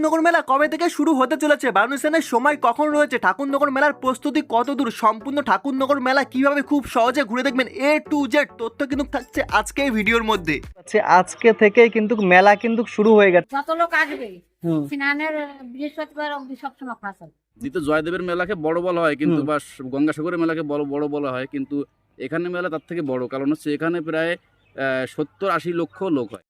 ঠাকুরনগর মেলা কবে থেকে শুরু হতে চলেছে? বারুনিস্তানের সময় কখন রয়েছে? ঠাকুরনগর মেলার প্রস্তুতি কত দূর সম্পূর্ণ ঠাকুরনগর মেলা কীভাবে খুব সহজে ঘুরে দেখবেন? এ টু জেড তথ্য কিন্তু থাকছে আজকে এই ভিডিওর মধ্যে। হচ্ছে আজকে থেকেই কিন্তু মেলা কিন্তু শুরু হয়ে গেছে। যত লোক আসবে। স্নানের বৃহস্পতিবার অবধি সবসময় থাকে দ্বিতীয় জয়দেবের মেলাকে বড় বলা হয় কিন্তু বা গঙ্গাসাগরের মেলাকে বড় বড় বলা হয় কিন্তু এখানে মেলা তার থেকে বড়। কারণ হচ্ছে এখানে প্রায় সত্তর আশি লক্ষ লোক হয়।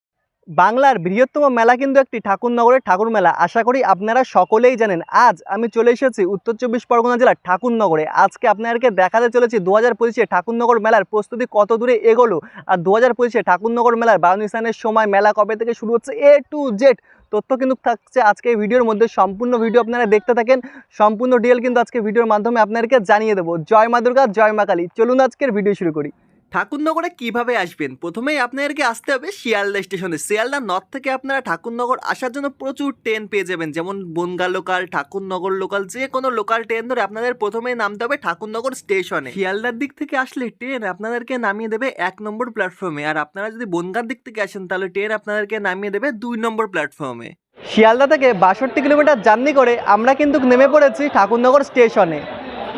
বাংলার বৃহত্তম মেলা কিন্তু একটি ঠাকুরনগরের ঠাকুর মেলা আশা করি আপনারা সকলেই জানেন, আজ আমি চলে এসেছি উত্তর চব্বিশ পরগনা জেলার ঠাকুরনগরে। আজকে আপনাদেরকে দেখাতে চলেছি দু হাজার পঁচিশে ঠাকুরনগর মেলার প্রস্তুতি কত দূরে এগোলো আর দু হাজার পঁচিশে ঠাকুরনগর মেলার বারুনিস্তানের সময় মেলা কবে থেকে শুরু হচ্ছে এ টু জেড তথ্য কিন্তু থাকছে আজকে এই ভিডিওর মধ্যে। সম্পূর্ণ ভিডিও আপনারা দেখতে থাকেন, সম্পূর্ণ ডিটেল কিন্তু আজকে ভিডিওর মাধ্যমে আপনাদেরকে জানিয়ে দেবো। জয় মা দুর্গা, জয় মা কালী। চলুন আজকের ভিডিও শুরু করি। ঠাকুরনগরে কীভাবে আসবেন? প্রথমেই আপনাদেরকে আসতে হবে শিয়ালদা স্টেশনে। শিয়ালদা নর্থ থেকে আপনারা ঠাকুরনগর আসার জন্য প্রচুর ট্রেন পেয়ে যাবেন। যেমন বনগা লোকাল ঠাকুরনগর লোকাল যে কোনো লোকাল ট্রেন ধরে আপনাদের প্রথমেই নামতে হবে ঠাকুরনগর স্টেশনে শিয়ালদার দিক থেকে আসলে ট্রেন আপনাদেরকে নামিয়ে দেবে এক নম্বর প্ল্যাটফর্মে আর আপনারা যদি বনগার দিক থেকে আসেন, তাহলে ট্রেন আপনাদেরকে নামিয়ে দেবে দুই নম্বর প্ল্যাটফর্মে শিয়ালদা থেকে বাষট্টি কিলোমিটার জার্নি করে আমরা কিন্তু নেমে পড়েছি ঠাকুরনগর স্টেশনে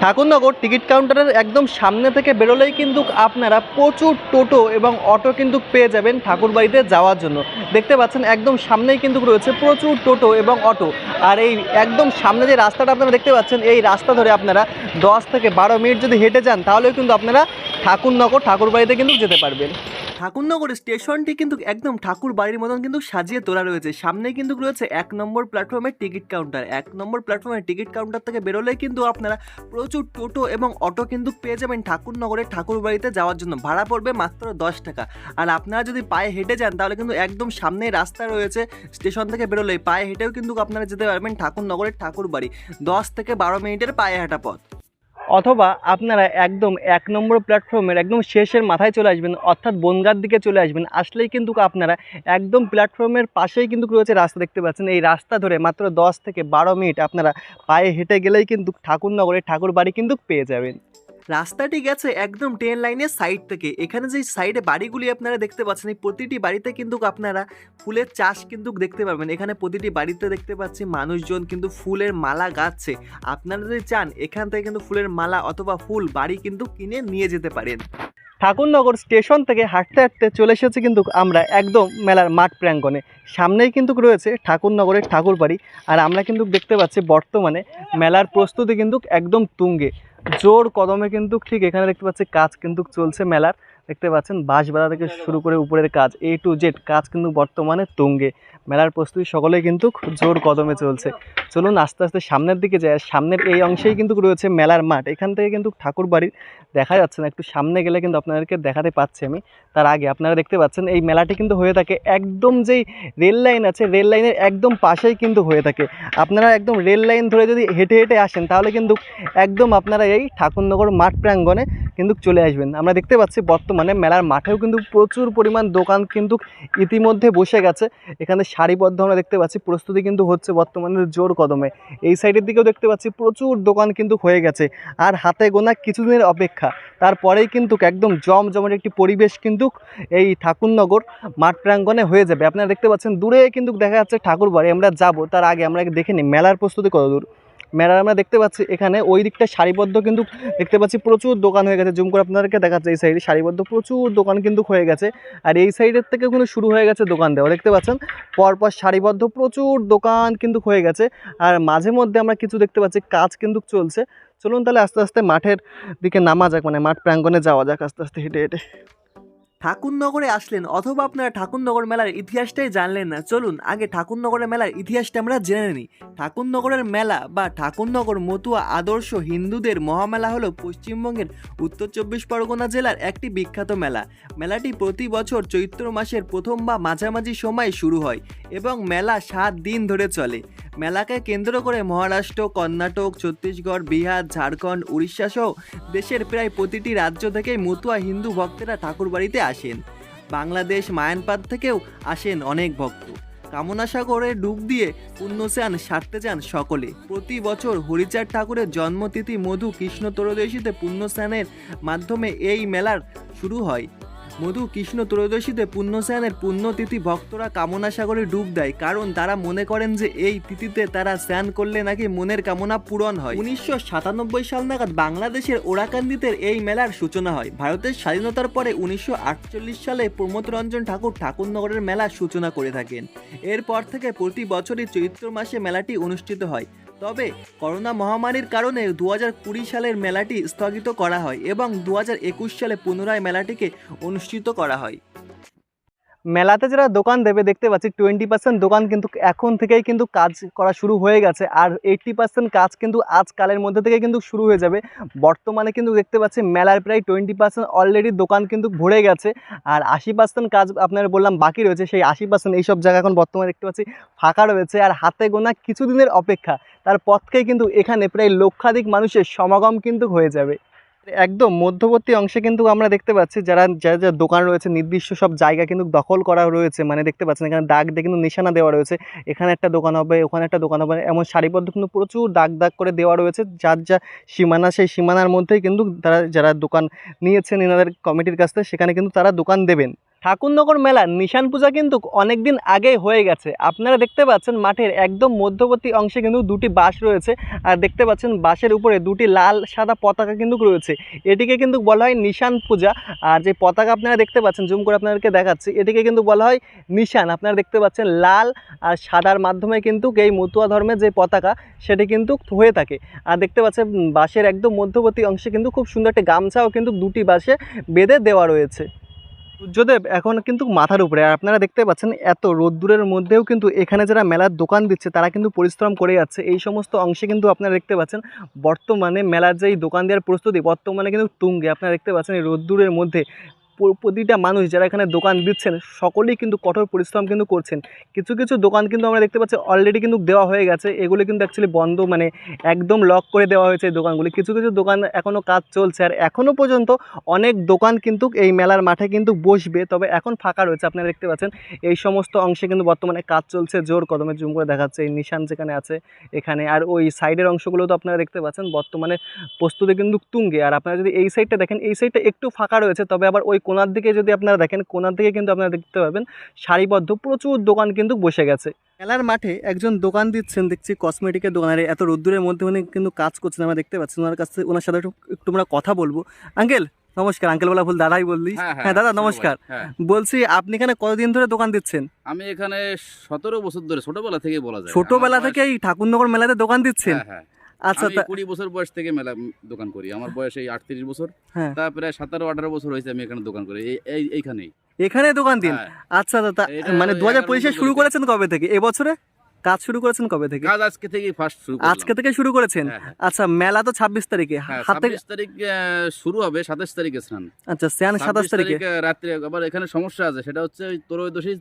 ঠাকুরনগর টিকিট কাউন্টারের একদম সামনে থেকে বেরোলেই কিন্তু আপনারা প্রচুর টোটো এবং অটো কিন্তু পেয়ে যাবেন ঠাকুরবাড়িতে যাওয়ার জন্য। দেখতে পাচ্ছেন, একদম সামনেই কিন্তু রয়েছে প্রচুর টোটো এবং অটো। আর এই একদম সামনে যে রাস্তাটা আপনারা দেখতে পাচ্ছেন, এই রাস্তা ধরে আপনারা দশ থেকে বারো মিনিট যদি হেঁটে যান, তাহলেও কিন্তু আপনারা ঠাকুরনগর ঠাকুরবাড়িতে কিন্তু যেতে পারবেন। ঠাকুরনগর স্টেশনটি কিন্তু একদম ঠাকুর বাড়ির মতন কিন্তু সাজিয়ে তোলা রয়েছে। সামনে কিন্তু রয়েছে এক নম্বর প্ল্যাটফর্মের টিকিট কাউন্টার। এক নম্বর প্ল্যাটফর্মের টিকিট কাউন্টার থেকে বেরোলেই কিন্তু আপনারা প্রচুর টোটো এবং অটো কিন্তু পেয়ে যাবেন ঠাকুরনগরের ঠাকুর বাড়িতে যাওয়ার জন্য। ভাড়া পড়বে মাত্র দশ টাকা। আর আপনারা যদি পায়ে হেঁটে যান, তাহলে কিন্তু একদম সামনে রাস্তা রয়েছে স্টেশন থেকে বেরোলে পায়ে হেঁটেও কিন্তু আপনারা যেতে পারবেন ঠাকুরনগরের ঠাকুর বাড়ি দশ থেকে বারো মিনিটের পায়ে হাঁটা পথ। অথবা আপনারা একদম এক নম্বর প্ল্যাটফর্মের একদম শেষের মাথায় চলে আসবেন, অর্থাৎ বনগার দিকে চলে আসবেন। আসলেই কিন্তু আপনারা একদম প্ল্যাটফর্মের পাশেই কিন্তু রয়েছে রাস্তা দেখতে পাচ্ছেন। এই রাস্তা ধরে মাত্র দশ থেকে বারো মিনিট আপনারা পায়ে হেঁটে গেলেই কিন্তু ঠাকুরনগরের ঠাকুর বাড়ি কিন্তু পেয়ে যাবেন। রাস্তাটি গেছে একদম ট্রেন লাইনের সাইড থেকে। এখানে যে সাইডে বাড়িগুলি আপনারা দেখতে পাচ্ছেন, এই প্রতিটি বাড়িতে কিন্তু আপনারা ফুলের চাষ কিন্তু দেখতে পারবেন। এখানে প্রতিটি বাড়িতে দেখতে পাচ্ছি মানুষজন কিন্তু ফুলের মালা গাচ্ছে। আপনারা যদি চান, এখান থেকে কিন্তু ফুলের মালা অথবা ফুল, বাড়ি কিন্তু কিনে নিয়ে যেতে পারেন। ঠাকুরনগর স্টেশন থেকে হাঁটতে হাঁটতে চলে এসেছি কিন্তু আমরা একদম মেলার মাঠ প্রাঙ্গণে। সামনেই কিন্তু রয়েছে ঠাকুরনগরের ঠাকুর বাড়ি আর আমরা কিন্তু দেখতে পাচ্ছি বর্তমানে মেলার প্রস্তুতি কিন্তু একদম তুঙ্গে। জোর কদমে কিন্তু ঠিক এখানে দেখতে পাচ্ছি কাজ কিন্তু চলছে মেলার। দেখতে পাচ্ছেন বাঁশ বাঁধা থেকে শুরু করে উপরের কাজ এ টু জেড কাজ কিন্তু বর্তমানে তুঙ্গে। মেলার প্রস্তুতি সকলেই কিন্তু জোর কদমে চলছে। চলুন আস্তে আস্তে সামনের দিকে যাই সামনের এই অংশেই কিন্তু রয়েছে মেলার মাঠ। এখান থেকে কিন্তু ঠাকুর বাড়ির দেখা যাচ্ছে না, একটু সামনে গেলে কিন্তু আপনাদেরকে দেখাতে পাচ্ছি আমি। তার আগে আপনারা দেখতে পাচ্ছেন, এই মেলাটি কিন্তু হয়ে থাকে একদম যেই রেল লাইন আছে, রেল লাইনের একদম পাশেই কিন্তু হয়ে থাকে। আপনারা একদম রেল লাইন ধরে যদি হেঁটে হেঁটে আসেন, তাহলে কিন্তু একদম আপনারা এই ঠাকুরনগর মাঠ প্রাঙ্গণে কিন্তু চলে আসবেন। আমরা দেখতে পাচ্ছি বর্তমানে মেলার মাঠেও কিন্তু প্রচুর পরিমাণ দোকান কিন্তু ইতিমধ্যে বসে গেছে। এখানে সারিবদ্ধ আমরা দেখতে পাচ্ছি, প্রস্তুতি কিন্তু হচ্ছে বর্তমানে জোর কদমে। এই সাইডের দিকেও দেখতে পাচ্ছি, প্রচুর দোকান কিন্তু হয়ে গেছে। আর হাতে গোনা কিছুদিনের অপেক্ষা। তারপরেই কিন্তু একদম জমজমের একটি পরিবেশ কিন্তু এই ঠাকুরনগর মাঠ প্রাঙ্গণে হয়ে যাবে। আপনারা দেখতে পাচ্ছেন, দূরে কিন্তু দেখা যাচ্ছে ঠাকুর বাড়ি আমরা যাব, তার আগে আমরা দেখে নিই, মেলার প্রস্তুতি কত মেলার আমরা দেখতে পাচ্ছি এখানে। ওই দিকটা সারিবদ্ধ কিন্তু দেখতে পাচ্ছি প্রচুর দোকান হয়ে গেছে। জুম করে আপনাদেরকে দেখাচ্ছে এই সাইডে সারিবদ্ধ প্রচুর দোকান কিন্তু হয়ে গেছে। আর এই সাইডের থেকে কিন্তু শুরু হয়ে গেছে দোকান দেওয়া। দেখতে পাচ্ছেন? পরপর সারিবদ্ধ প্রচুর দোকান কিন্তু হয়ে গেছে। আর মাঝে মধ্যে আমরা কিছু দেখতে পাচ্ছি, কাজ কিন্তু চলছে। চলুন তাহলে আস্তে আস্তে মাঠের দিকে নামা যাক মানে মাঠ প্রাঙ্গণে যাওয়া যাক আস্তে আস্তে হেঁটে হেঁটে। ঠাকুরনগরে আসলেন অথবা আপনারা ঠাকুরনগর মেলার ইতিহাসটাই জানলেন না। চলুন, আগে ঠাকুরনগরের মেলার ইতিহাসটা আমরা জেনে নিই। ঠাকুরনগরের মেলা বা ঠাকুরনগর মতুয়া আদর্শ হিন্দুদের মহামেলা হলো পশ্চিমবঙ্গের উত্তর চব্বিশ পরগনা জেলার একটি বিখ্যাত মেলা। মেলাটি প্রতি বছর চৈত্র মাসের প্রথম বা মাঝামাঝি সময় শুরু হয় এবং মেলা সাত দিন ধরে চলে। মেলাকে কেন্দ্র করে মহারাষ্ট্র, কর্ণাটক, ছত্তিশগড়, বিহার, ঝাড়খণ্ড, উড়িষ্যা সহ দেশের প্রায় প্রতিটি রাজ্য থেকেই মতুয়া হিন্দু ভক্তেরা ঠাকুরবাড়িতে আসেন। বাংলাদেশ মায়ানপাত থেকেও আসেন অনেক ভক্ত। কামনা সাগরে ডুব দিয়ে পুণ্যস্নান সারতে চান সকলে। প্রতি বছর হরিচাঁদ ঠাকুরের জন্মতিথি মধু কৃষ্ণ ত্রয়োদশীতে পুণ্যস্নানের মাধ্যমে এই মেলার শুরু হয়। মধু কৃষ্ণ ত্রয়োদশীতে পুণ্যস্নানের পুণ্যতিথি ভক্তরা কামনা সাগরে ডুব দেয়, কারণ তারা মনে করেন যে এই তিথিতে তারা স্নান করলে নাকি মনের কামনা পূরণ হয়। উনিশশো সাতানব্বই সাল নাগাদ বাংলাদেশের ওরাকান্দিতে এই মেলার সূচনা হয়। ভারতের স্বাধীনতার পরে উনিশশো আটচল্লিশ সালে প্রমোদ রঞ্জন ঠাকুর ঠাকুরনগরের মেলার সূচনা করে থাকেন। এরপর থেকে প্রতি বছরই চৈত্র মাসে মেলাটি অনুষ্ঠিত হয়। তবে করোনা মহামারীর কারণে দু সালের মেলাটি স্থগিত করা হয় এবং দু সালে পুনরায় মেলাটিকে অনুষ্ঠিত করা হয়। মেলাতে যারা দোকান দেবে, দেখতে পাচ্ছি টোয়েন্টি পার্সেন্ট দোকান কিন্তু এখন থেকেই কিন্তু কাজ করা শুরু হয়ে গেছে আর এইট্টি পার্সেন্ট কাজ কিন্তু আজকালের মধ্যে থেকে কিন্তু শুরু হয়ে যাবে। বর্তমানে কিন্তু দেখতে পাচ্ছি মেলার প্রায় টোয়েন্টি পার্সেন্ট অলরেডি দোকান কিন্তু ভরে গেছে আর আশি পার্সেন্ট কাজ আপনার বললাম বাকি রয়েছে, সেই আশি পার্সেন্ট এইসব জায়গা এখন বর্তমানে দেখতে পাচ্ছি ফাঁকা রয়েছে আর হাতে গোনা কিছুদিনের অপেক্ষা। তার পর থেকেই কিন্তু এখানে প্রায় লক্ষাধিক মানুষের সমাগম কিন্তু হয়ে যাবে। একদম মধ্যবর্তী অংশে কিন্তু আমরা দেখতে পাচ্ছি যারা যা যা দোকান রয়েছে, নির্দিষ্ট সব জায়গা কিন্তু দখল করা রয়েছে। মানে দেখতে পাচ্ছেন এখানে দাগ দিয়ে কিন্তু নিশানা দেওয়া রয়েছে। এখানে একটা দোকান হবে, ওখানে একটা দোকান হবে। এমন সারিবদ্ধ কিন্তু প্রচুর দাগ দাগ করে দেওয়া রয়েছে। যার যা সীমানা, সেই সীমানার মধ্যেই কিন্তু তারা, যারা দোকান নিয়েছেন এনাদের কমিটির কাছ থেকে, সেখানে কিন্তু তারা দোকান দেবেন। ঠাকুরনগর মেলা নিশান পূজা কিন্তু অনেক দিন আগে হয়ে গেছে। আপনারা দেখতে পাচ্ছেন মাঠের একদম মধ্যবর্তী অংশে কিন্তু দুটি বাস রয়েছে। আর দেখতে পাচ্ছেন বাসের উপরে দুটি লাল সাদা পতাকা কিন্তু রয়েছে। এটিকে কিন্তু বলা হয় নিশান পূজা। আর যে পতাকা আপনারা দেখতে পাচ্ছেন, জুম করে আপনাদেরকে দেখাচ্ছি, এটিকে কিন্তু বলা হয় নিশান। আপনারা দেখতে পাচ্ছেন লাল আর সাদার মাধ্যমে কিন্তু এই মতুয়া ধর্মের যে পতাকা, সেটি কিন্তু হয়ে থাকে। আর দেখতে পাচ্ছেন বাসের একদম মধ্যবর্তী অংশে কিন্তু খুব সুন্দর একটা গামছাও কিন্তু দুটি বাসে বেঁধে দেওয়া রয়েছে। সূর্যদেব এখন কিন্তু মাথার উপরে। আর আপনারা দেখতে পাচ্ছেন এত রোদ্দুরের মধ্যেও কিন্তু এখানে যারা মেলার দোকান দিচ্ছে, তারা কিন্তু পরিশ্রম করে যাচ্ছে। এই সমস্ত অংশে কিন্তু আপনারা দেখতে পাচ্ছেন বর্তমানে মেলার যে দোকান দেওয়ার প্রস্তুতি, বর্তমানে কিন্তু তুঙ্গে। আপনারা দেখতে পাচ্ছেন এই রোদ্দুরের মধ্যে প্রতিটা মানুষ যারা এখানে দোকান দিচ্ছেন, সকলেই কিন্তু কঠোর পরিশ্রম কিন্তু করছেন। কিছু কিছু দোকান কিন্তু আমরা দেখতে পাচ্ছি অলরেডি কিন্তু দেওয়া হয়ে গেছে। এগুলো কিন্তু অ্যাকচুয়ালি বন্ধ মানে একদম লক করে দেওয়া হয়েছে এই দোকানগুলি। কিছু কিছু দোকান এখনও কাজ চলছে আর এখনও পর্যন্ত অনেক দোকান কিন্তু এই মেলার মাঠে কিন্তু বসবে, তবে এখন ফাঁকা রয়েছে, আপনারা দেখতে পাচ্ছেন। এই সমস্ত অংশে কিন্তু বর্তমানে কাজ চলছে, জোর কদমে জুম করে দেখাচ্ছে। এই নিশান যেখানে আছে এখানে, আর ওই সাইডের অংশগুলো তো আপনারা দেখতে পাচ্ছেন, বর্তমানে প্রস্তুতি কিন্তু তুঙ্গে। আর আপনারা যদি এই সাইডটা দেখেন, এই সাইডটা একটু ফাঁকা রয়েছে, তবে আবার ওই কোনার দিকে যদি আপনারা দেখেন কোনার দিকে কিন্তু আপনারা দেখতে পাবেন সারিবদ্ধ প্রচুর দোকান কিন্তু বসে গেছে। মেলার মাঠে একজন দোকান দিচ্ছেন দেখছি কসমেটিকের দোকানের এত রোদ্দুরের মধ্যে উনি কিন্তু কাজ করছেন আমরা দেখতে পাচ্ছি। ওনার কাছে ওনার সাথে একটু একটু আমরা কথা বলব। আঙ্কেল নমস্কার আঙ্কেল বলা ভুল দাদাই বললি। হ্যাঁ দাদা নমস্কার। হ্যাঁ। বলছি আপনি এখানে কতদিন ধরে দোকান দিচ্ছেন? আমি এখানে সতেরো বছর ধরে ছোটবেলা থেকে বলা যায়। ছোটবেলা থেকে এই ঠাকুরনগর মেলাতে দোকান দিচ্ছেন? হ্যাঁ হ্যাঁ। আচ্ছা আমি কুড়ি বছর বয়স থেকে মেলা দোকান করি। আমার বয়স এই আটত্রিশ বছর। হ্যাঁ। তা প্রায় সতেরো আঠারো বছর হয়েছে আমি এখানে দোকান করি। এই- এই এইখানেই। এখানে দোকান দিন? হ্যাঁ। আচ্ছা দাদা মানে দু হাজার পঁচিশে শুরু করেছেন কবে থেকে? এবছরে? কাজ শুরু করেছেন কবে থেকে? কাজ আজকে থেকে ফার্স্ট শুরু আজকে থেকে শুরু করেছেন? হ্যাঁ। আচ্ছা মেলা তো ছাব্বিশ তারিখে। হ্যাঁ, হাতে 26 তারিখ শুরু হবে সাতাশ তারিখে স্নান। আচ্ছা তারিখে। রাত্রে আবার এখানে সমস্যা আছে। সেটা হচ্ছে ত্রয়োদশী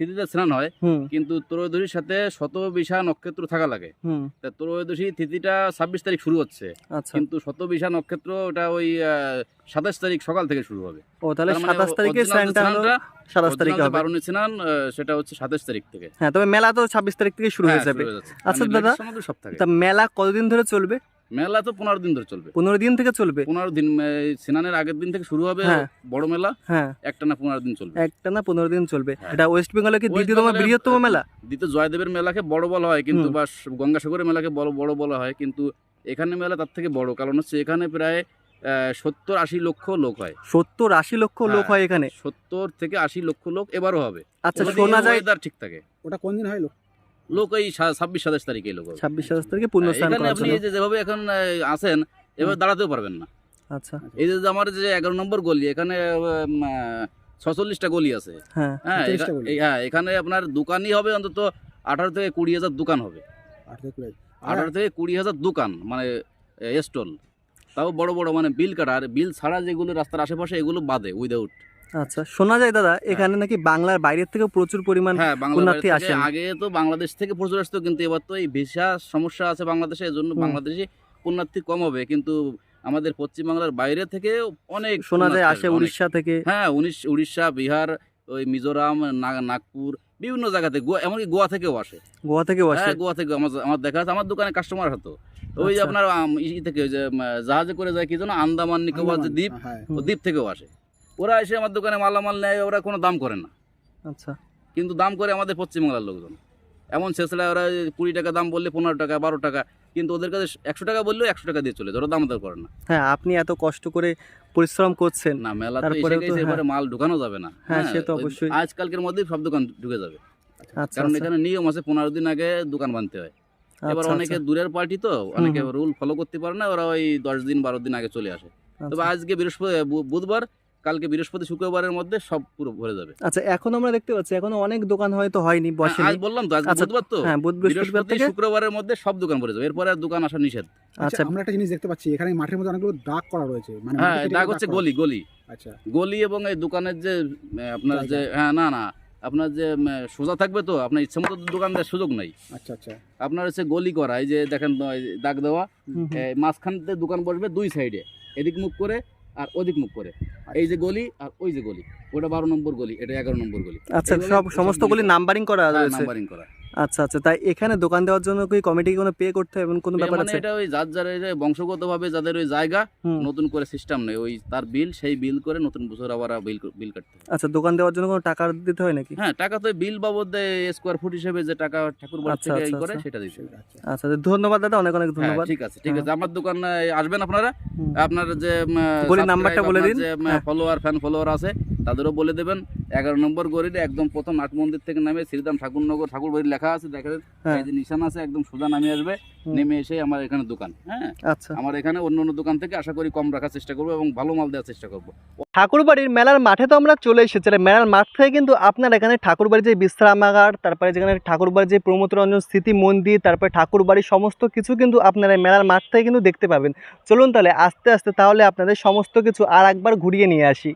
তিথিতে স্নান হয় কিন্তু ত্রয়োদশীর সাথে শত বিশা নক্ষত্র থাকা লাগে। তা ত্রয়োদশী তিথিটা ছাব্বিশ তারিখ শুরু হচ্ছে। আচ্ছা। কিন্তু শত বিশা নক্ষত্র ওটা ওই সাতাশ তারিখ সকাল থেকে শুরু হবে। ও তাহলে মানে সাতাশ তারিখে স্নানটা, সাতাশ তারিখে হবে। বারুণী স্নান সেটা হচ্ছে সাতাশ তারিখ থেকে। হ্যাঁ তবে মেলা তো ছাব্বিশ তারিখ থেকে শুরু হয়ে হ্যাঁ, যাবে। আচ্ছা, মানে দাদা, মেলা কতদিন ধরে চলবে? মেলা তো পনেরো দিন ধরে চলবে। পনেরো দিন থেকে চলবে। পনেরো দিন স্নানের আগের দিন থেকে শুরু হবে হ্যাঁ। বড় মেলা হ্যাঁ। একটা না পনেরো দিন চলবে। একটা না পনেরো দিন চলবে। হ্যাঁ। এটা ওয়েস্ট বেঙ্গলে কি দ্বিতীয়তম বৃহত্তম মেলা? দ্বিতীয় জয়দেবের মেলাকে বড় বলা হয় কিন্তু বা গঙ্গাসাগরের মেলাকে বড় বড় বলা হয় কিন্তু এখানে মেলা তার থেকে বড় কারণ হচ্ছে এখানে প্রায় সত্তর আশি লক্ষ লোক হয়। সত্তর আশি লক্ষ লোক হ্যাঁ। হয় এখানে? সত্তর থেকে আশি লক্ষ লোক এবারও হবে। আচ্ছা শোনা যায় ঠিক থাকে। ওটা কোন দিন হয় লোক? লোক এই ছাব্বিশ সাতাশ তারিখে লোক ছাব্বিশ সাতাশ তারিখে পূর্ণ স্নান এখানে আপনি যেভাবে এখন আছেন এভাবে দাঁড়াতেও পারবেন না। আচ্ছা। এই যে আমার যে এগারো নম্বর গলি এখানে ছচল্লিশটা গলি আছে। হ্যাঁ হ্যাঁ 43টা এখা- গলি। এই- হ্যাঁ এখানে আপনার দোকানই হবে অন্তত আঠারো থেকে কুড়ি হাজার দোকান হবে। আঠারো থেকে কুড়ি হাজার। দোকান মানে স্টল। তাও বড় বড় মানে বিল কাটা আর বিল ছাড়া যেগুলো রাস্তার আশেপাশে এগুলো বাদে উইদাউট আচ্ছা শোনা যায় দাদা এখানে নাকি বাংলার বাইরের থেকে প্রচুর পরিমাণ হ্যাঁ থেকে আসেন। আগে তো বাংলাদেশ থেকে প্রচুর আসতো কিন্তু এবার তো এই ভিসা সমস্যা আছে বাংলাদেশে জন্য বাংলাদেশে পুণ্যার্থী কম হবে। কিন্তু আমাদের পশ্চিম বাংলার বাইরে থেকে অনেক শোনা যায় আসে উড়িষ্যা থেকে। হ্যাঁ উড়িষ্যা বিহার ওই মিজোরাম নাগপুর বিভিন্ন জায়গাতে গোয়া এমনকি গোয়া থেকেও আসে। গোয়া থেকেও আসে? হ্যাঁ গোয়া থেকে আমার আমার দেখা আছে আমার দোকানে কাস্টমার হতো। ওই যে আচ্ছা। আপনার ই থেকে ওই যে জাহাজে করে যায় কি যেন আন্দামান নিকোবর যে দ্বীপ হ্যাঁ। ও দ্বীপ থেকেও আসে। ওরা এসে আমার দোকানে মালামাল নেয় ওরা কোনো দাম করে না। আচ্ছা। কিন্তু দাম করে আমাদের পশ্চিমবাংলার লোকজন। এমন শেষরা ওরা কুড়ি টাকা দাম বললে পনেরো টাকা বারো টাকা কিন্তু ওদের কাছে একশো টাকা বললেও একশো টাকা দিয়ে চলে ওরা দাম দর করে না। হ্যাঁ আপনি এত কষ্ট করে পরিশ্রম করছেন। না মেলা তো তারপরেও এসে তো গেছে হ্যাঁ। এবারে মাল ঢুকানো যাবে না। হ্যাঁ, সে তো অবশ্যই। আজকালকের মধ্যেই সব দোকান ঢুকে যাবে। আচ্ছা কারণ আচ্ছা এখানে নিয়ম আছে পনেরো দিন আগে দোকান বানতে হয়। এবার আচ্ছা, অনেকে আচ্ছা, দূরের পার্টি তো অনেকে। রুল ফলো করতে পারে না ওরা ওই দশ দিন বারো দিন আগে চলে আসে। তবে। আজকে বৃহস্পতি বুধবার কালকে বৃহস্পতি শুক্রবারের মধ্যে সব পুরো ভরে যাবে। আচ্ছা এখন আমরা দেখতে পাচ্ছি এখনও অনেক দোকান হয়তো হয়নি হ্যাঁ, বসেনি। আজ বললাম তো আজকে আচ্ছা, বুধবার তো। হ্যাঁ বুধ বৃহস্পতিবার বৃহস্পতি থেকে শুক্রবারের মধ্যে সব দোকান ভরে যাবে এরপরে আর দোকান আসা নিষেধ। আচ্ছা আচ্ছা আমরা একটা জিনিস দেখতে পাচ্ছি এখানে মাঠের মধ্যে অনেকগুলো দাগ করা রয়েছে মানে হ্যাঁ দাগ হচ্ছে গলি গলি। আচ্ছা। গলি এবং এই দোকানের যে আপনার যে হ্যাঁ না না আপনার যে সোজা থাকবে তো আপনার ইচ্ছে মতো দোকান দেওয়ার সুযোগ নাই। আচ্ছা আচ্ছা। আপনার হচ্ছে গলি করা এই যে দেখেন দাগ দেওয়া। মাঝখানতে দোকান বসবে দুই সাইডে এদিক মুখ করে আর ওদিক মুখ করে। এই যে গলি আর ওই যে গলি। ওটা বারো নম্বর গলি এটা এগারো নম্বর গলি। আচ্ছা সব সমস্ত গলি- নাম্বারিং করা নাম্বারিং করা। আচ্ছা আচ্ছা তাই এখানে দোকান দেওয়ার জন্য কি কমিটি কোনো পে করতে হবে কোনো ব্যাপার মানে আছে এটা ওই যার যার বংশগতভাবে যাদের ওই জায়গা নতুন করে সিস্টেম নেই ওই তার বিল সেই বিল করে নতুন বছর আবার বিল বিল কাটতে হয়। আচ্ছা দোকান দেওয়ার জন্য কোনো টাকা দিতে হয় নাকি হ্যাঁ টাকা তো বিল বাবদ স্কোয়ার ফুট হিসেবে যে টাকা ঠাকুর বাড়ি আচ্ছা, থেকে এই আচ্ছা, করে আচ্ছা। সেটা দিতে হবে। আচ্ছা ধন্যবাদ দাদা অনেক অনেক হ্যাঁ, ধন্যবাদ ঠিক আছে ঠিক হ্যাঁ। আছে আমার দোকানে আসবেন আপনারা আপনার যে গলির নাম্বারটা বলে দিন। হ্যাঁ। ফলোয়ার ফ্যান ফলোয়ার আছে তাদেরও বলে দেবেন এগারো নম্বর গলিতে একদম প্রথম নাট মন্দির থেকে নামে শ্রীরাম ঠাকুরনগর ঠাকুর বাড়ি লেখা আছে দেখেন হ্যাঁ। এই যে নিশান আছে একদম সোজা নামে আসবে। নেমে এসে আমার এখানে দোকান হ্যাঁ? আচ্ছা। আমার এখানে অন্য অন্য দোকান থেকে আশা করি কম রাখার চেষ্টা করব এবং ভালো মাল দেওয়ার চেষ্টা করব। ঠাকুরবাড়ির মেলার মাঠে তো আমরা চলে এসেছি মেলার মাঠ থেকে কিন্তু আপনার এখানে ঠাকুরবাড়ির যে বিশ্রামাগার তারপরে যেখানে ঠাকুরবাড়ির যে প্রমোদ রঞ্জন স্মৃতি মন্দির তারপরে ঠাকুরবাড়ির সমস্ত কিছু কিন্তু আপনারা মেলার মাঠ থেকে কিন্তু দেখতে পাবেন। চলুন তাহলে আস্তে আস্তে তাহলে আপনাদের সমস্ত কিছু আর একবার ঘুরিয়ে নিয়ে আসি।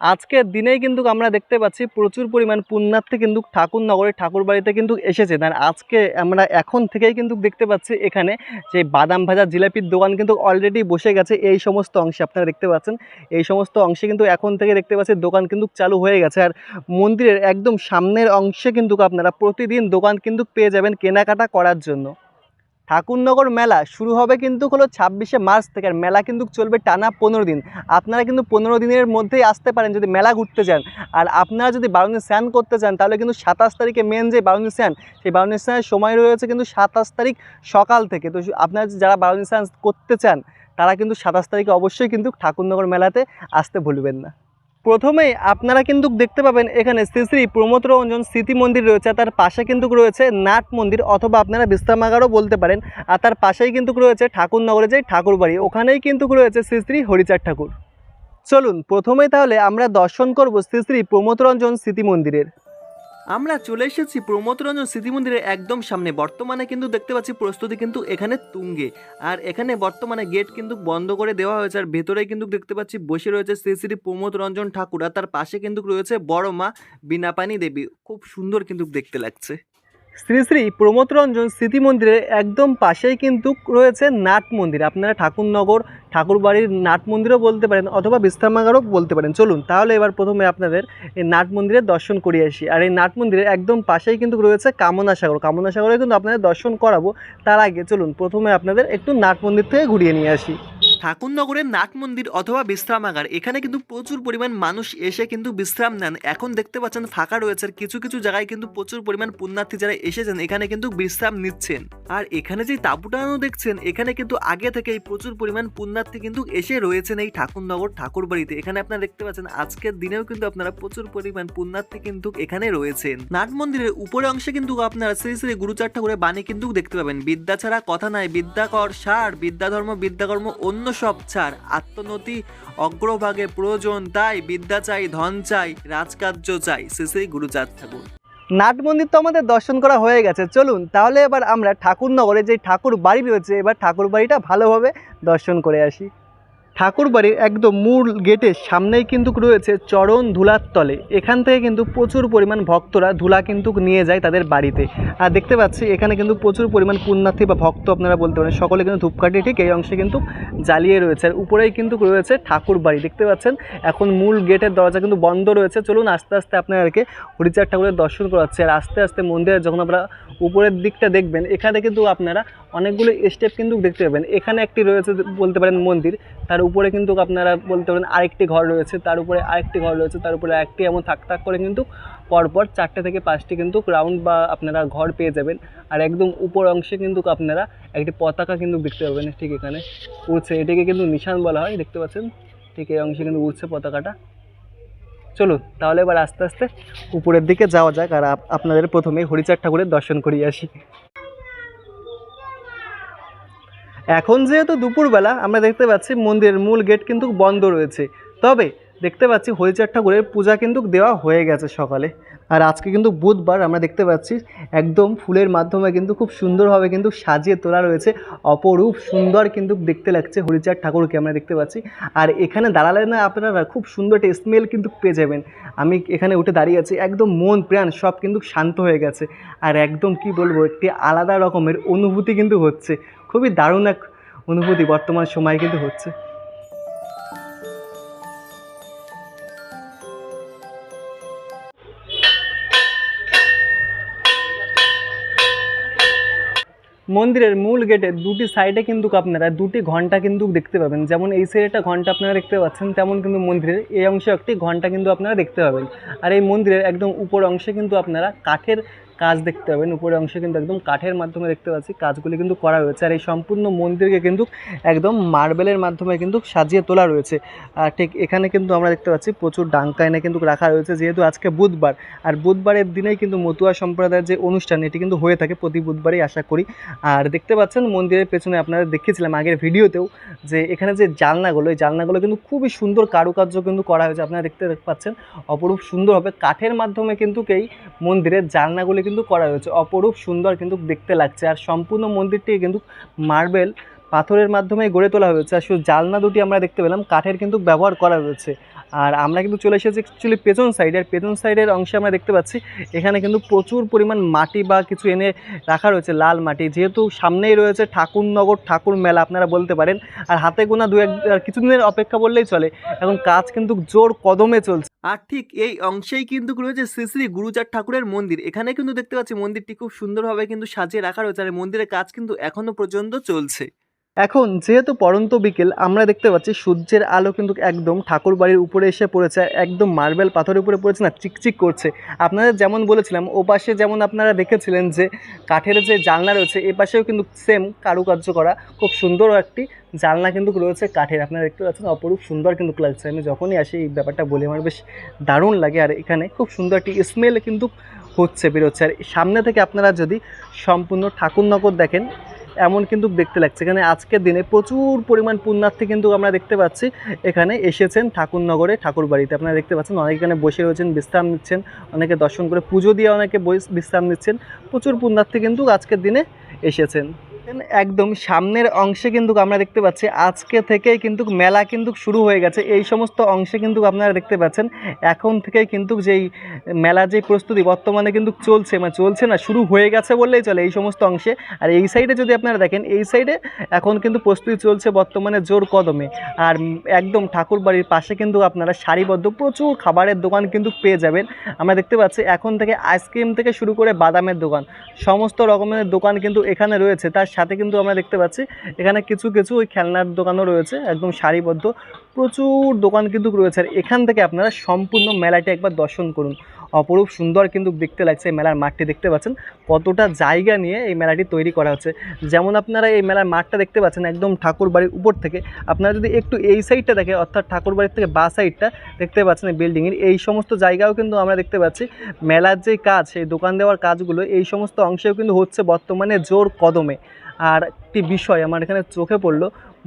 আজকের দিনেই কিন্তু আমরা দেখতে পাচ্ছি প্রচুর পরিমাণ পুণ্যার্থী কিন্তু ঠাকুরনগরের ঠাকুরবাড়িতে কিন্তু এসেছে। আর আজকে আমরা এখন থেকেই কিন্তু দেখতে পাচ্ছি এখানে যে বাদাম ভাজা জিলাপির দোকান কিন্তু অলরেডি বসে গেছে। এই সমস্ত অংশে আপনারা দেখতে পাচ্ছেন, এই সমস্ত অংশে কিন্তু এখন থেকে দেখতে পাচ্ছি দোকান কিন্তু চালু হয়ে গেছে। আর মন্দিরের একদম সামনের অংশে কিন্তু আপনারা প্রতিদিন দোকান কিন্তু পেয়ে যাবেন কেনাকাটা করার জন্য। ঠাকুরনগর মেলা শুরু হবে কিন্তু হলো ছাব্বিশে মার্চ থেকে, আর মেলা কিন্তু চলবে টানা পনেরো দিন। আপনারা কিন্তু পনেরো দিনের মধ্যেই আসতে পারেন যদি মেলা ঘুরতে চান আর আপনারা যদি বারুণী স্নান করতে চান তাহলে কিন্তু সাতাশ তারিখে মেন যে বারুণী স্নান, সেই বারুণী স্নানের সময় রয়েছে কিন্তু সাতাশ তারিখ সকাল থেকে। তো আপনারা যারা বারুণী স্নান করতে চান, তারা কিন্তু সাতাশ তারিখে অবশ্যই কিন্তু ঠাকুরনগর মেলাতে আসতে ভুলবেন না। প্রথমেই আপনারা কিন্তু দেখতে পাবেন এখানে শ্রী শ্রী প্রমোদ রঞ্জন স্মৃতি মন্দির রয়েছে, তার পাশে কিন্তু রয়েছে নাট মন্দির অথবা আপনারা বিশ্রামাগারও বলতে পারেন। আর তার পাশেই কিন্তু রয়েছে ঠাকুরনগরে যে ঠাকুর বাড়ি, ওখানেই কিন্তু রয়েছে শ্রী শ্রী হরিচার ঠাকুর। চলুন, প্রথমেই তাহলে আমরা দর্শন করব শ্রী শ্রী প্রমোদ রঞ্জন স্মৃতি মন্দিরের। আমরা চলে এসেছি প্রমোদ রঞ্জন স্মৃতি মন্দিরের একদম সামনে। বর্তমানে কিন্তু দেখতে পাচ্ছি প্রস্তুতি কিন্তু এখানে তুঙ্গে। আর এখানে বর্তমানে গেট কিন্তু বন্ধ করে দেওয়া হয়েছে। আর ভেতরে কিন্তু দেখতে পাচ্ছি বসে রয়েছে শ্রী শ্রী প্রমোদ রঞ্জন ঠাকুর। আর তার পাশে কিন্তু রয়েছে বড় মা বিনাপানি দেবী। খুব সুন্দর কিন্তু দেখতে লাগছে। শ্রী শ্রী প্রমোদরঞ্জন স্মৃতি মন্দিরের একদম পাশেই কিন্তু রয়েছে নাট মন্দির। আপনারা ঠাকুরনগর, ঠাকুরবাড়ির নাট মন্দিরও বলতে পারেন অথবা বিশ্রামাগারও বলতে পারেন। চলুন, তাহলে এবার প্রথমে আপনাদের এই নাট মন্দিরের দর্শন করিয়ে আসি। আর এই নাট মন্দিরের একদম পাশেই কিন্তু রয়েছে কামনা সাগর কামনা সাগরে কিন্তু আপনাদের দর্শন করাবো তার আগে চলুন, প্রথমে আপনাদের একটু নাট মন্দির থেকে ঘুরিয়ে নিয়ে আসি। ঠাকুরনগরের নাট মন্দির অথবা বিশ্রামাগার, এখানে কিন্তু প্রচুর পরিমাণ মানুষ এসে কিন্তু বিশ্রাম নেন। এখন দেখতে পাচ্ছেন ফাঁকা রয়েছে, কিছু কিছু জায়গায় কিন্তু প্রচুর পরিমাণ পুণ্যার্থী যারা এসেছেন, এখানে কিন্তু বিশ্রাম নিচ্ছেন। আর এখানে যে তাঁবুটানো দেখছেন, এখানে কিন্তু আগে থেকেই প্রচুর পরিমাণ পুণ্যার্থী কিন্তু এসে রয়েছেন এই ঠাকুরনগর ঠাকুর বাড়িতে এখানে আপনারা দেখতে পাচ্ছেন, আজকের দিনেও কিন্তু আপনারা প্রচুর পরিমাণ পুণ্যার্থী কিন্তু এখানে রয়েছেন। নাট মন্দিরের উপরে অংশে কিন্তু আপনারা শ্রী শ্রী গুরুচার ঠাকুরের বাণী কিন্তু দেখতে পাবেন। বিদ্যা ছাড়া কথা নাই, বিদ্যাকর সার বিদ্যা ধর্ম বিদ্যাকর্ম, অন্য সব ছাড়। আত্মনতি অগ্রভাগে প্রয়োজন তাই বিদ্যা চাই, ধন চাই, রাজকার্য চাই শ্রী গুরুচাঁদ ঠাকুর। নাট মন্দির তো আমাদের দর্শন করা হয়ে গেছে। চলুন, তাহলে এবার আমরা ঠাকুরনগরে যে ঠাকুর বাড়ি রয়েছে, এবার ঠাকুর বাড়িটা ভালোভাবে দর্শন করে আসি। ঠাকুর বাড়ির একদম মূল গেটের সামনেই কিন্তু রয়েছে চরণ ধুলার তলে। এখান থেকে কিন্তু প্রচুর পরিমাণ ভক্তরা ধুলা কিন্তু নিয়ে যায় তাদের বাড়িতে। আর দেখতে পাচ্ছি, এখানে কিন্তু প্রচুর পরিমাণ পুণ্যার্থী বা ভক্ত আপনারা বলতে পারেন। সকলে কিন্তু ধূপকাঠি ঠিক এই অংশে কিন্তু জ্বালিয়ে রয়েছে। আর উপরেই কিন্তু রয়েছে ঠাকুর বাড়ি দেখতে পাচ্ছেন, এখন মূল গেটের দরজা কিন্তু বন্ধ রয়েছে। চলুন আস্তে আস্তে আপনাদেরকে হরিচার ঠাকুরের দর্শন করাচ্ছে। আর আস্তে আস্তে মন্দিরে যখন আপনারা উপরের দিকটা দেখবেন, এখানে কিন্তু আপনারা অনেকগুলো স্টেপ কিন্তু দেখতে পাবেন। এখানে একটি রয়েছে বলতে পারেন মন্দির। তার উপরে কিন্তু আপনারা বলতে পারেন আরেকটি ঘর রয়েছে, তার উপরে আরেকটি ঘর রয়েছে, তার উপরে একটি এমন থাক থাক করে কিন্তু পরপর চারটে থেকে পাঁচটি কিন্তু রাউন্ড বা আপনারা ঘর পেয়ে যাবেন। আর একদম উপর অংশে কিন্তু আপনারা একটি পতাকা কিন্তু দেখতে পাবেন, ঠিক এখানে উড়ছে। এটিকে কিন্তু নিশান বলা হয়, দেখতে পাচ্ছেন? ঠিক এই অংশে কিন্তু উড়ছে পতাকাটা। চলুন, তাহলে এবার আস্তে আস্তে উপরের দিকে যাওয়া যাক, আর আপনাদের প্রথমে হরিচাঁদ ঠাকুরের দর্শন করিয়ে আসি। এখন যেহেতু দুপুরবেলা, আমরা দেখতে পাচ্ছি মন্দিরের মূল গেট কিন্তু বন্ধ রয়েছে। তবে দেখতে পাচ্ছি হরিচাঁদ ঠাকুরের পূজা কিন্তু দেওয়া হয়ে গেছে সকালে। আর আজকে কিন্তু বুধবার আমরা দেখতে পাচ্ছি একদম ফুলের মাধ্যমে কিন্তু খুব সুন্দরভাবে কিন্তু সাজিয়ে তোলা রয়েছে। অপরূপ সুন্দর কিন্তু দেখতে লাগছে হরিচাঁদ ঠাকুরকে আমরা দেখতে পাচ্ছি। আর এখানে দাঁড়ালে না আপনারা খুব সুন্দর একটা স্মেল কিন্তু পেয়ে যাবেন। আমি এখানে উঠে দাঁড়িয়ে আছি, একদম মন, প্রাণ সব কিন্তু শান্ত হয়ে গেছে। আর একদম কি বলব, একটি আলাদা রকমের অনুভূতি কিন্তু হচ্ছে। খুবই দারুণ এক অনুভূতি বর্তমান সময় কিন্তু হচ্ছে। মন্দিরের মূল গেটে দুটি সাইডে কিন্তু আপনারা দুটি ঘণ্টা কিন্তু দেখতে পাবেন। যেমন এই সাইডে একটা ঘণ্টা আপনারা দেখতে পাচ্ছেন, তেমন কিন্তু মন্দিরের এই অংশে একটি ঘণ্টা কিন্তু আপনারা দেখতে পাবেন। আর এই মন্দিরের একদম উপর অংশে কিন্তু আপনারা কাঠের কাজ দেখতে পাবেন। উপরের অংশে কিন্তু একদম কাঠের মাধ্যমে দেখতে পাচ্ছি কাজগুলি কিন্তু করা রয়েছে। আর এই সম্পূর্ণ মন্দিরকে কিন্তু একদম মার্বেলের মাধ্যমে কিন্তু সাজিয়ে তোলা রয়েছে। আর ঠিক এখানে কিন্তু আমরা দেখতে পাচ্ছি প্রচুর ডাঙ্কা এনে কিন্তু রাখা রয়েছে, যেহেতু আজকে বুধবার। আর বুধবারের দিনেই কিন্তু মতুয়া সম্প্রদায়ের যে অনুষ্ঠান, এটি কিন্তু হয়ে থাকে প্রতি বুধবারই আশা করি। আর দেখতে পাচ্ছেন মন্দিরের পেছনে আপনারা দেখিয়েছিলাম আগের ভিডিওতেও যে এখানে যে জানলাগুলো এই জানলাগুলো কিন্তু খুবই সুন্দর কারুকার্য কিন্তু করা হয়েছে। আপনারা দেখতে পাচ্ছেন অপরূপ সুন্দরভাবে কাঠের মাধ্যমে কিন্তু এই মন্দিরের জানলাগুলি কিন্তু করা হয়েছে। অপরূপ, সুন্দর কিন্তু দেখতে লাগছে। আর সম্পূর্ণ মন্দিরটি কিন্তু মার্বেল পাথরের মাধ্যমে গড়ে তোলা হয়েছে। আর শুধু জানলা দুটি আমরা দেখতে পেলাম, কাঠের কিন্তু ব্যবহার করা হয়েছে। আর আমরা কিন্তু চলে এসেছি অ্যাকচুয়ালি পেছন সাইডে আর পেছন সাইডের অংশে আমরা দেখতে পাচ্ছি, এখানে কিন্তু প্রচুর পরিমাণ মাটি বা কিছু এনে রাখা রয়েছে, লাল মাটি। যেহেতু সামনেই রয়েছে ঠাকুরনগর ঠাকুর মেলা, আপনারা বলতে পারেন। আর হাতে গোনা দু এক কিছুদিনের অপেক্ষা বললেই চলে। এখন কাজ কিন্তু জোর কদমে চলছে। আর ঠিক এই অংশেই কিন্তু রয়েছে শ্রী শ্রী গুরুচার ঠাকুরের মন্দির। এখানে কিন্তু দেখতে পাচ্ছি মন্দিরটি খুব সুন্দরভাবে কিন্তু সাজিয়ে রাখা রয়েছে, আর মন্দিরের কাজ কিন্তু এখনও পর্যন্ত চলছে। এখন যেহেতু পরন্ত বিকেল, আমরা দেখতে পাচ্ছি সূর্যের আলো কিন্তু একদম ঠাকুর বাড়ির উপরে এসে পড়েছে, একদম মার্বেল পাথরের উপরে পড়েছে না, চিকচিক করছে। আপনাদের যেমন বলেছিলাম, ও পাশে যেমন আপনারা দেখেছিলেন যে কাঠের যে জানলা রয়েছে, এ পাশেও কিন্তু সেম কারুকার্য করা, খুব সুন্দর একটি জানলা কিন্তু রয়েছে কাঠের। আপনারা দেখতে পাচ্ছেন অপরূপ সুন্দর কিন্তু লাগছে। আমি যখনই আসি, এই ব্যাপারটা বলি, আমার বেশ দারুণ লাগে। আর এখানে খুব সুন্দর একটি স্মেল কিন্তু হচ্ছে, বেরোচ্ছে। আর সামনে থেকে আপনারা যদি সম্পূর্ণ ঠাকুরনগর দেখেন এমন কিন্তু দেখতে লাগছে। এখানে আজকের দিনে প্রচুর পরিমাণ পুণ্যার্থী কিন্তু আমরা দেখতে পাচ্ছি। এখানে এসেছেন ঠাকুরনগরে ঠাকুর বাড়িতে আপনারা দেখতে পাচ্ছেন অনেকে এখানে বসে রয়েছেন, বিশ্রাম নিচ্ছেন, অনেকে দর্শন করে পুজো দিয়ে অনেকে বিশ্রাম নিচ্ছেন। প্রচুর পুণ্যার্থী কিন্তু আজকের দিনে এসেছেন। একদম সামনের অংশে কিন্তু আমরা দেখতে পাচ্ছি, আজকে থেকেই কিন্তু মেলা কিন্তু শুরু হয়ে গেছে। এই সমস্ত অংশে কিন্তু আপনারা দেখতে পাচ্ছেন, এখন থেকেই কিন্তু যেই মেলা যে প্রস্তুতি বর্তমানে কিন্তু চলছে মানে চলছে না, শুরু হয়ে গেছে বললেই চলে এই সমস্ত অংশে। আর এই সাইডে যদি আপনারা দেখেন, এই সাইডে এখন কিন্তু প্রস্তুতি চলছে বর্তমানে জোর কদমে। আর একদম ঠাকুর বাড়ির পাশে কিন্তু আপনারা সারিবদ্ধ প্রচুর খাবারের দোকান কিন্তু পেয়ে যাবেন। আমরা দেখতে পাচ্ছি, এখন থেকে আইসক্রিম থেকে শুরু করে বাদামের দোকান, সমস্ত রকমের দোকান কিন্তু এখানে রয়েছে। তার সাথে কিন্তু আমরা দেখতে পাচ্ছি, এখানে কিছু কিছু ওই খেলনার দোকানও রয়েছে, একদম সারিবদ্ধ। প্রচুর দোকান কিন্তু রয়েছে, আর এখান থেকে আপনারা সম্পূর্ণ মেলাটি একবার দর্শন করুন। অপরূপ সুন্দর কিন্তু দেখতে লাগছে এই মেলার মাঠটি, দেখতে পাচ্ছেন? কতটা জায়গা নিয়ে এই মেলাটি তৈরি করা হচ্ছে। যেমন আপনারা এই মেলার মাঠটা দেখতে পাচ্ছেন একদম ঠাকুর বাড়ির উপর থেকে। আপনারা যদি একটু এই সাইডটা দেখে অর্থাৎ ঠাকুর বাড়ির থেকে বা সাইডটা দেখতে পাচ্ছেন এই বিল্ডিংয়ের এই সমস্ত জায়গাও কিন্তু আমরা দেখতে পাচ্ছি। মেলার যে কাজ, সেই দোকান দেওয়ার কাজগুলো, এই সমস্ত অংশেও কিন্তু হচ্ছে বর্তমানে জোর কদমে। আর একটি বিষয় আমার এখানে চোখে পড়ল,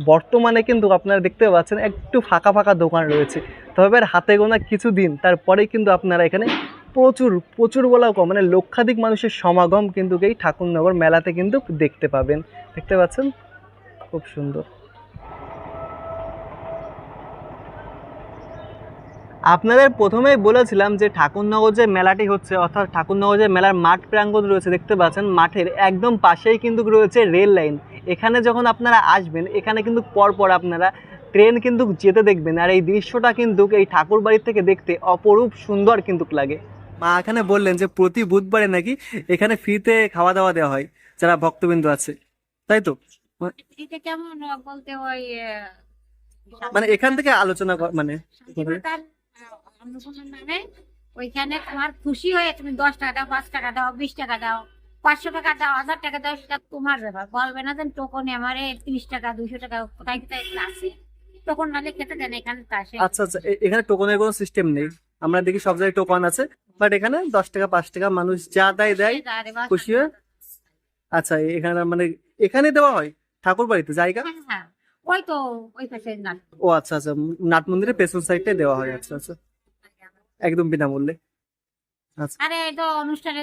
বর্তমানে কিন্তু আপনারা দেখতে পাচ্ছেন একটু ফাঁকা ফাঁকা দোকান রয়েছে। তবে হাতে গোনা কিছু দিন তারপরেই কিন্তু আপনারা এখানে প্রচুর প্রচুর বলাও কম মানে লক্ষাধিক মানুষের সমাগম কিন্তু এই ঠাকুরনগর মেলাতে কিন্তু দেখতে পাবেন। দেখতে পাচ্ছেন? খুব সুন্দর। আপনাদের প্রথমেই বলেছিলাম যে ঠাকুরনগর যে মেলাটি হচ্ছে অর্থাৎ ঠাকুরনগর যে মেলার মাঠ প্রাঙ্গণ রয়েছে দেখতে পাচ্ছেন মাঠের একদম পাশেই কিন্তু রয়েছে রেল লাইন। এখানে যখন আপনারা আসবেন এখানে কিন্তু পরপর আপনারা ট্রেন কিন্তু যেতে দেখবেন। আর এই দৃশ্যটা কিন্তু এই ঠাকুর বাড়ির থেকে দেখতে অপরূপ সুন্দর কিন্তু লাগে। মা এখানে বললেন যে প্রতি বুধবারে নাকি এখানে ফ্রিতে খাওয়া দাওয়া দেওয়া হয় যারা ভক্তবিন্দু আছে। তাই তো? কেমন বলতে হয় মানে এখান থেকে আলোচনা মানে অন্নপূর্ণার নামে ওইখানে তোমার খুশি হয়ে তুমি দশ টাকা দাও পাঁচ টাকা দাও বিশ টাকা দাও পাঁচশো টাকা দাও হাজার টাকা দাও সেটা তোমার ব্যাপার। বলবে না টোকনে আমারে তিরিশ টাকা দুইশো টাকা কোথায় কোথায় আছে। তখন নালে খেতে দেন এখানে আচ্ছা আচ্ছা এখানে টোকনের কোনো সিস্টেম নেই। আমরা দেখি সব জায়গায় টোকন আছে বাট এখানে দশ টাকা পাঁচ টাকা মানুষ যা দেয় দেয় খুশি হয়ে? আচ্ছা এখানে মানে এখানে দেওয়া হয়? ঠাকুর বাড়িতে জায়গা? হ্যাঁ, হ্যাঁ। ওই তো ওই পাশে ও আচ্ছা আচ্ছা নাট মন্দিরের পেছন সাইডটাই দেওয়া হয় আচ্ছা আচ্ছা। একদম বিনামূল্যে। আচ্ছা। আরে এই তো অনুষ্ঠানে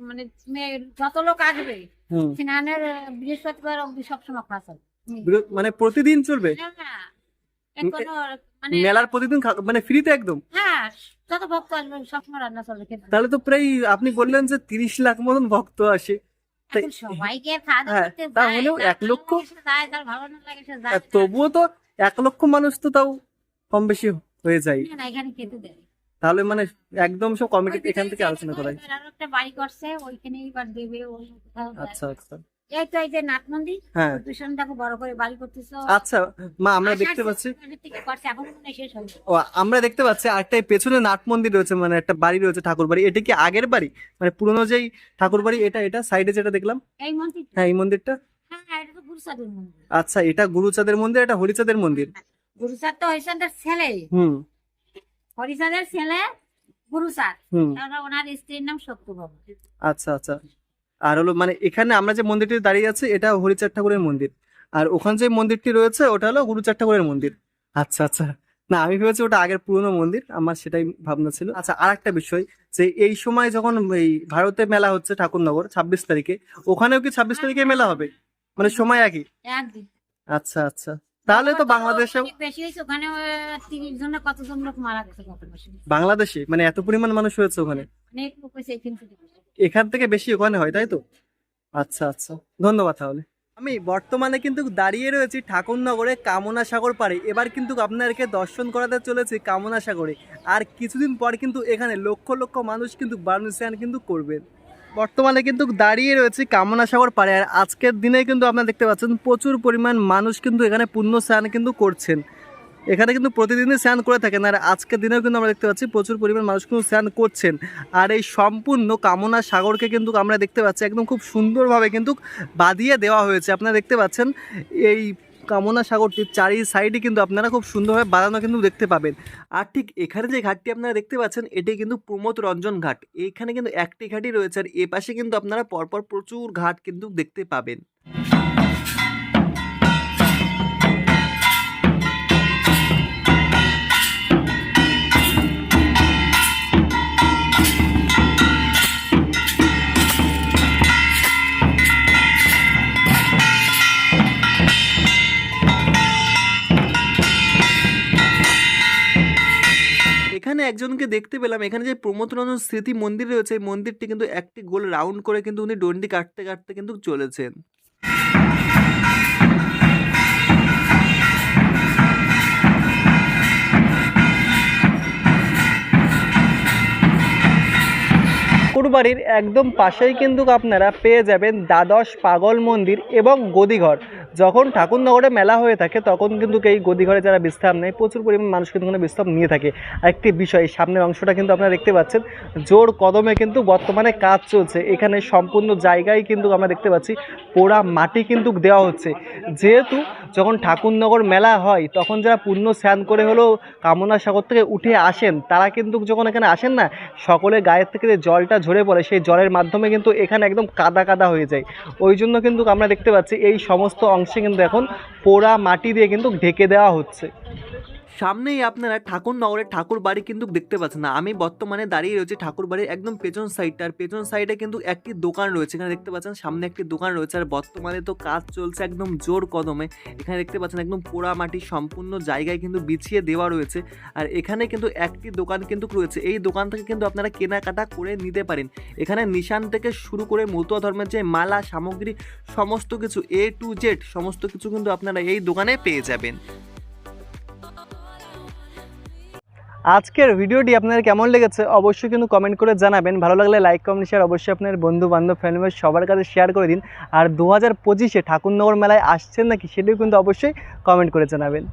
মানে যত লোক আসবে বৃহস্পতিবার সবসময় মানে প্রতিদিন চলবে? হ্যাঁ, হ্যাঁ। মানে মেলার প্রতিদিন মানে ফ্রিতে একদম? হ্যাঁ যত ভক্ত আসবে সবসময় রান্না চলবে তাহলে তো প্রায় আপনি বললেন যে তিরিশ লাখ মতন ভক্ত আসে। সবাইকে হ্যাঁ, তাহলেও এক লক্ষ? তবুও তো এক লক্ষ মানুষ তো তাও কম বেশি হয়ে যায়। এখানে খেতে দেয়। তাহলে মানে একদম সব কমিটি এখান থেকে আলোচনা করা একটা বাড়ি করছে ওইখানে এবার দেবে আচ্ছা আচ্ছা। এই তো এই যে নাট মন্দির হ্যাঁ। বড় করে বাড়ি করতেছে। আচ্ছা মা আমরা দেখতে পাচ্ছি। হয় ও আমরা দেখতে পাচ্ছি আরেকটা পেছনে নাট মন্দির রয়েছে মানে একটা বাড়ি রয়েছে ঠাকুর বাড়ি। এটা কি আগের বাড়ি? মানে পুরনো যেই ঠাকুর বাড়ি এটা এটা? সাইডে যেটা দেখলাম। এই মন্দির হ্যাঁ এই মন্দিরটা। হ্যাঁ হ্যাঁ, এটা তো গুরুসাদের মন্দির। আচ্ছা এটা গুরুচাঁদের মন্দির এটা হরিচাঁদের মন্দির? গুরুসাদ তো হরিচাঁদের ছেলে। হুম। হরিচাঁদের ছেলে হুম। তারপর ওনার স্ত্রীর নাম সত্যবাবু আচ্ছা আচ্ছা। আর হলো মানে এখানে আমরা যে মন্দিরটি দাঁড়িয়ে আছি এটা হরিচাঁদ ঠাকুরের মন্দির। আর ওখানে যে মন্দিরটি রয়েছে ওটা হলো গুরুচাঁদ ঠাকুরের মন্দির। আচ্ছা আচ্ছা। না আমি ভেবেছি ওটা আগের পুরনো মন্দির আমার সেটাই ভাবনা ছিল। আচ্ছা আর একটা বিষয় যে এই সময় যখন এই ভারতে মেলা হচ্ছে ঠাকুরনগর ছাব্বিশ তারিখে ওখানেও কি ছাব্বিশ তারিখে মেলা হবে? মানে সময় একই? আচ্ছা আচ্ছা। তাহলে তো বাংলাদেশে বেশি হয়েছে ওখানে তিরিশ জনের কতজন লোক মারা গেছে বাংলাদেশে? মানে এত পরিমাণ মানুষ হয়েছে ওখানে? অনেক লোক হয়েছে এখান থেকে বেশি। ওখানে হয় তাই তো? আচ্ছা আচ্ছা। ধন্যবাদ তাহলে। আমি বর্তমানে কিন্তু দাঁড়িয়ে রয়েছি ঠাকুরনগরে কামনা সাগর পাড়ে। এবার কিন্তু আপনাদেরকে দর্শন করাতে চলেছি কামনা সাগরে আর কিছুদিন পর কিন্তু এখানে লক্ষ লক্ষ মানুষ কিন্তু বার্মিশিয়ান কিন্তু করবেন। বর্তমানে কিন্তু দাঁড়িয়ে রয়েছে কামনা সাগর পাড়ে। আর আজকের দিনে কিন্তু আপনারা দেখতে পাচ্ছেন, প্রচুর পরিমাণ মানুষ কিন্তু এখানে পুণ্য স্নান কিন্তু করছেন। এখানে কিন্তু প্রতিদিনই স্নান করে থাকেন, আর আজকের দিনেও কিন্তু আমরা দেখতে পাচ্ছি প্রচুর পরিমাণ মানুষ কিন্তু স্নান করছেন। আর এই সম্পূর্ণ কামনা সাগরকে কিন্তু আমরা দেখতে পাচ্ছি, একদম খুব সুন্দরভাবে কিন্তু বাঁধিয়ে দেওয়া হয়েছে। আপনারা দেখতে পাচ্ছেন, এই কামনা সাগরটির চারি সাইডে কিন্তু আপনারা খুব সুন্দরভাবে বাঁধানো কিন্তু দেখতে পাবেন। আর ঠিক এখানে যে ঘাটটি আপনারা দেখতে পাচ্ছেন, এটি কিন্তু প্রমোদ রঞ্জন ঘাট। এইখানে কিন্তু একটি ঘাটই রয়েছে, আর এ পাশে কিন্তু আপনারা পরপর প্রচুর ঘাট কিন্তু দেখতে পাবেন। এখানে একজনকে দেখতে পেলাম। এখানে যে প্রমোদ রঞ্জন স্মৃতি মন্দির রয়েছে, এই মন্দিরটি কিন্তু একটি গোল রাউন্ড করে কিন্তু উনি ডন্ডি কাটতে কাটতে কিন্তু চলেছেন। ঠাকুরবাড়ির একদম পাশেই কিন্তু আপনারা পেয়ে যাবেন দ্বাদশ পাগল মন্দির এবং গদিঘর। যখন ঠাকুরনগরে মেলা হয়ে থাকে, তখন কিন্তু এই গদিঘরে যারা বিশ্রাম নেয়, প্রচুর পরিমাণ মানুষ কিন্তু ওখানে বিশ্রাম নিয়ে থাকে। আরেকটি বিষয় সামনের অংশটা কিন্তু আপনারা দেখতে পাচ্ছেন। জোর কদমে কিন্তু বর্তমানে কাজ চলছে। এখানে সম্পূর্ণ জায়গায় কিন্তু আমরা দেখতে পাচ্ছি, পোড়া মাটি কিন্তু দেওয়া হচ্ছে। যেহেতু যখন ঠাকুরনগর মেলা হয়, তখন যারা পূর্ণ স্নান করে হলেও কামনা সাগর থেকে উঠে আসেন, তারা কিন্তু যখন এখানে আসেন না, সকলে গায়ের থেকে যে জলটা ঝরে পড়ে, সেই জলের মাধ্যমে কিন্তু এখানে একদম কাদা কাদা হয়ে যায়। ওই জন্য কিন্তু আমরা দেখতে পাচ্ছি, এই সমস্ত অংশে কিন্তু এখন পোড়া মাটি দিয়ে কিন্তু ঢেকে দেওয়া হচ্ছে। সামনেই আপনারা ঠাকুরনগরের ঠাকুর বাড়ি কিন্তু দেখতে পাচ্ছেন না। আমি বর্তমানে দাঁড়িয়ে রয়েছি ঠাকুর বাড়ির একদম পেছন সাইডটা আর পেছন সাইডে কিন্তু একটি দোকান রয়েছে। এখানে দেখতে পাচ্ছেন সামনে একটি দোকান রয়েছে। আর বর্তমানে তো কাজ চলছে একদম জোর কদমে। এখানে দেখতে পাচ্ছেন একদম পোড়া মাটি সম্পূর্ণ জায়গায় কিন্তু বিছিয়ে দেওয়া রয়েছে। আর এখানে কিন্তু একটি দোকান কিন্তু রয়েছে। এই দোকান থেকে কিন্তু আপনারা কেনাকাটা করে নিতে পারেন। এখানে নিশান থেকে শুরু করে মতুয়া ধর্মের যে মালা, সামগ্রী, সমস্ত কিছু এ টু জেড সমস্ত কিছু কিন্তু আপনারা এই দোকানে পেয়ে যাবেন। আজকের ভিডিওটি আপনার কেমন লেগেছে অবশ্যই কিন্তু কমেন্ট করে জানাবেন। ভালো লাগলে লাইক কমেন্ট শেয়ার অবশ্যই আপনার বন্ধু বান্ধব ফ্যামিলি সবার কাছে শেয়ার করে দিন। আর দু হাজার পঁচিশে ঠাকুরনগর মেলায় আসছেন নাকি সেটিও কিন্তু অবশ্যই কমেন্ট করে জানাবেন।